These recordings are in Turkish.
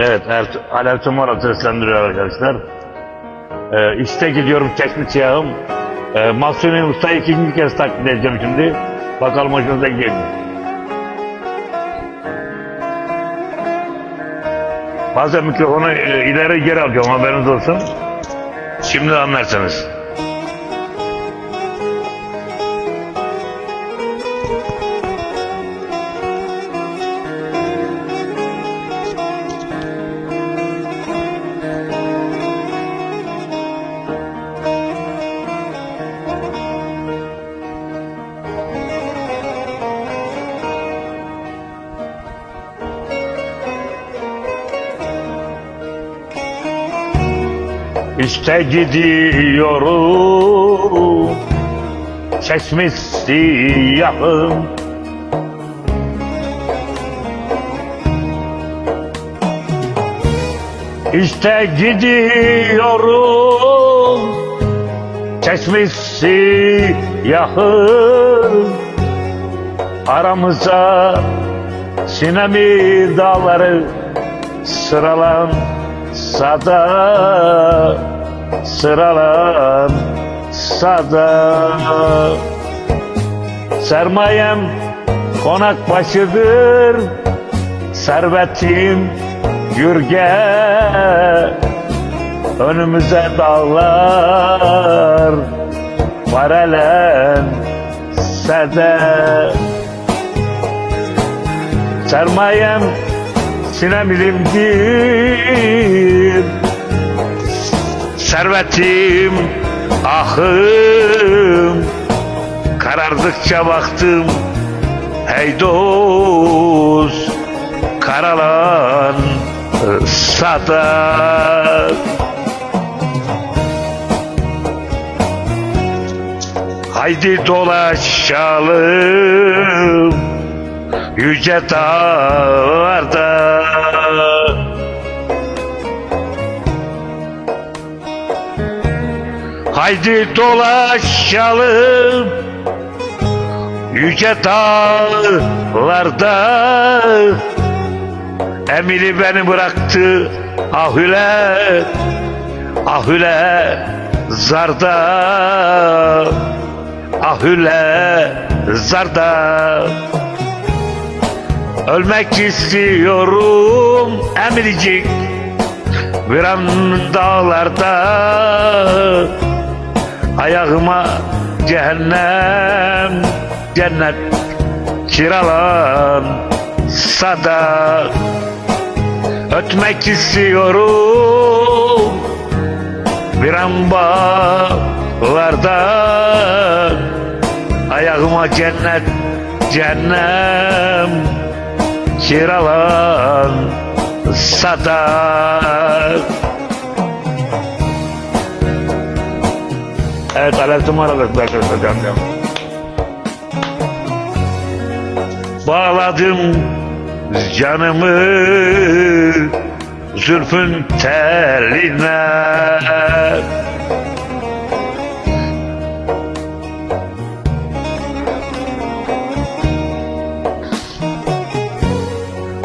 Evet, Ert Alertum Moral seslendiriyor arkadaşlar. Ee, işte gidiyorum Çeşme Siyahım. Ee, Mahsuni Usta'yı ikinci kez taklit edeceğim şimdi. Bakalım hoşunuza gidecek mi? Bazen mikrofonu e, ileri geri alıyorum haberiniz olsun. Şimdi anlarsınız. İşte gidiyorum. Çeşme siyahım. İşte gidiyorum. Çeşme siyahım. Aramıza Sinemi dağları sıralansa da sıralansa da sermayem konak başıdır servetim gürge. Önümüze dağlar parelense de sermayem sinemilimdir Servetim ahım. Karardıkça baktım Hey dost Karalan Sadat Haydi dolaşalım yüce dağlarda Haydi dolaşalım yüce dağlarda. Emili beni bıraktı ahüle ahüle zarda. Ahüle zarda. Ölmek istiyorum emircik bir an dağlarda Ayağıma cehennem cennet kiralan sada Ötmek istiyorum bir an bağlarda Ayağıma cennet cehennem kiralan sadak Evet Alaaddin Maralık arkadaşlar canım. Bağladım canımı zülfün teline.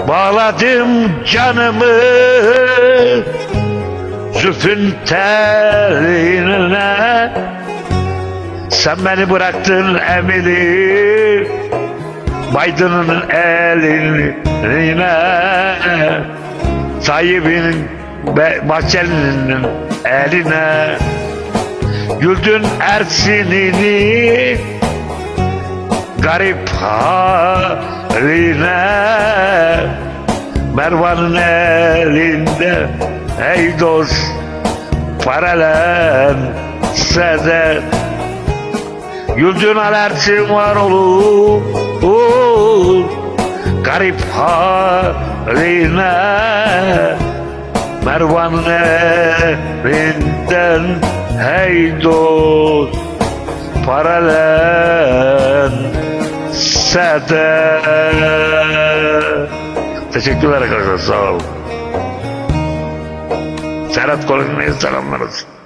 Bağladım canımı zülfün teline Sen beni bıraktın emili Baydın'ın eline Sahibinin bahçelinin eline. Güldün Ersin'ini garip haline. Mervan'ın elinde Ey dost paralense de Güldün alersin var olur Garip haline Mervan'ın elinden Hey dost paralen sede. Teşekkürler arkadaşlar sağ olun. Serhat Kolon'un selamlar olsun.